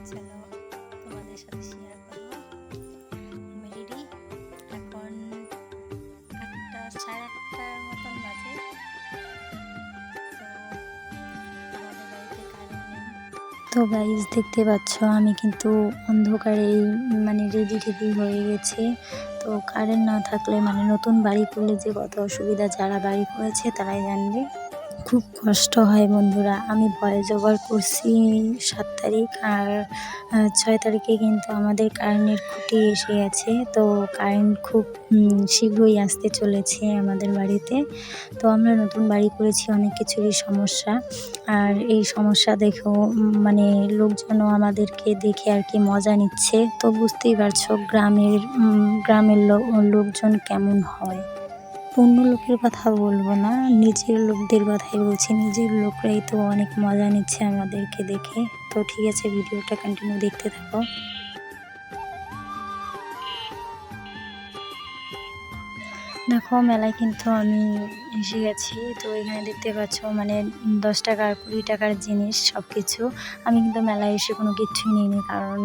বাচ্চাগুলো তোমাদের সাথে শেয়ার করব। আমি রেডি এখন আটটা সাড়ে আটটার মতন বাজে। তো গাইজ দেখতে পাচ্ছ আমি কিন্তু অন্ধকারে মানে রেডি রেডি হয়ে গেছে। তো কারেন্ট না থাকলে মানে নতুন বাড়ি করলে যে কত অসুবিধা যারা বাড়ি করেছে তারাই জানবে। খুব কষ্ট হয় বন্ধুরা। আমি ভয়েস ওভার করছি সাত তারিখ আর ছয় তারিখে কিন্তু আমাদের কারেন্টের খুঁটি এসে গেছে। তো কারেন্ট খুব শীঘ্রই আসতে চলেছে আমাদের বাড়িতে। তো আমরা নতুন বাড়ি করেছি, অনেক কিছুরই সমস্যা। আর এই সমস্যা দেখেও মানে লোকজনও আমাদেরকে দেখে আর কি মজা নিচ্ছে। তো বুঝতেই পারছ গ্রামের গ্রামের লোকজন কেমন হয়। অন্য লোকের কথা বলব না, নিজের লোকদের কথাই বলছি। নিজের লোকরাই তো অনেক মজা নিচ্ছে আমাদেরকে দেখে। তো ঠিক আছে, ভিডিওটা কন্টিনিউ দেখতে থাকো। দেখো, মেলায় কিন্তু আমি এসে গেছি। তো এখানে দেখতে পাচ্ছ মানে দশ টাকার কুড়ি টাকার জিনিস সব কিছু আমি কিন্তু মেলায় এসে কোনো কিচ্ছুই নিইনি, কারণ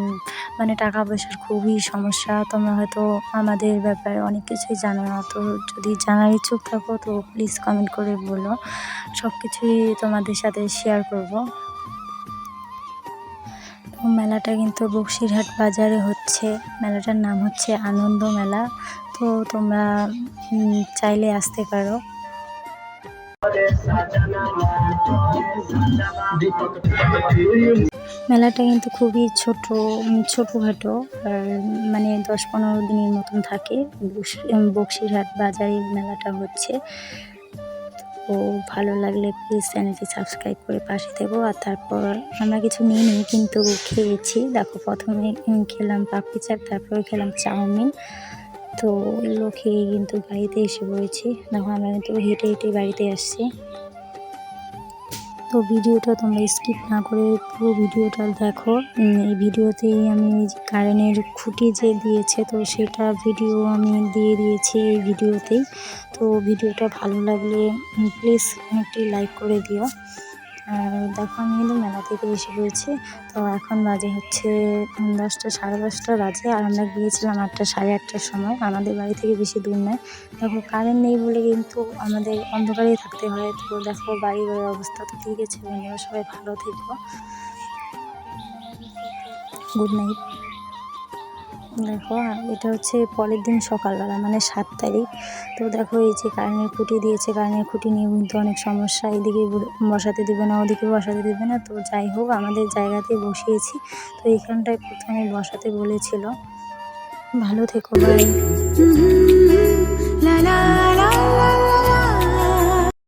মানে টাকা পয়সার খুবই সমস্যা। তোমরা হয়তো আমাদের ব্যাপারে অনেক কিছুই জানো না। তো যদি জানার ইচ্ছুক থাকো, তো প্লিজ কমেন্ট করে বলো। সব কিছুই তোমাদের সাথে শেয়ার করব। মেলাটা কিন্তু বক্সিরহাট বাজারে হচ্ছে। মেলাটার নাম হচ্ছে আনন্দ মেলা। তো তোমরা চাইলে আসতে পারো। মেলাটা কিন্তু খুবই ছোট ছোটোখাটো, আর মানে দশ পনেরো দিনের মতন থাকে। বক্সিরহাট বাজারে মেলাটা হচ্ছে। তো ভালো লাগলে প্লিজ চ্যানেলটি সাবস্ক্রাইব করে পাশে দেবো আর তারপর আমরা কিছু নিইনি, কিন্তু খেয়েছি। দেখো, প্রথমে খেলাম পাপড়ি চাট তারপরে খেলাম চাউমিন। তো খেয়ে কিন্তু বাড়িতে এসে পড়েছি দেখো, আমরা কিন্তু হেঁটে হেঁটে বাড়িতে আসছি। তো ভিডিওটা তোমরা স্কিপ না করে পুরো ভিডিওটা দেখো। এই ভিডিওতেই আমি কারেন্টের খুঁটি যে দিয়েছে, তো সেটা ভিডিও আমি দিয়ে দিয়েছি এই ভিডিওতেই। তো ভিডিওটা ভালো লাগলে প্লিজ একটি লাইক করে দিও। আর দেখো, আমি কিন্তু মেলা থেকে এসে রয়েছি তো এখন বাজে হচ্ছে দশটা, সাড়ে দশটা বাজে। আর আমরা গিয়েছিলাম আটটা, সাড়ে আটটার সময়। আমাদের বাড়ি থেকে বেশি দূর নয়। দেখো কারেন্ট নেই বলে কিন্তু আমাদের অন্ধকারেই থাকতে হয়। তো দেখো, বাড়ি বাড়ির অবস্থা তো ঠিক আছে। বন্ধুরা, সবাই ভালো থেকো। গুড নাইট দেখো এটা হচ্ছে পরের দিন সকালবেলা মানে সাত তারিখ তো দেখো এই যে কারেন্টের খুঁটি দিয়েছে কারেন্টের খুঁটি নিয়ে কিন্তু অনেক সমস্যা এদিকে বসাতে দেবে না ওদিকে বসাতে দেবে না তো যাই হোক আমাদের জায়গাতে বসিয়েছি তো এইখানটায় প্রথমে বসাতে বলেছিল ভালো থেকো ভাই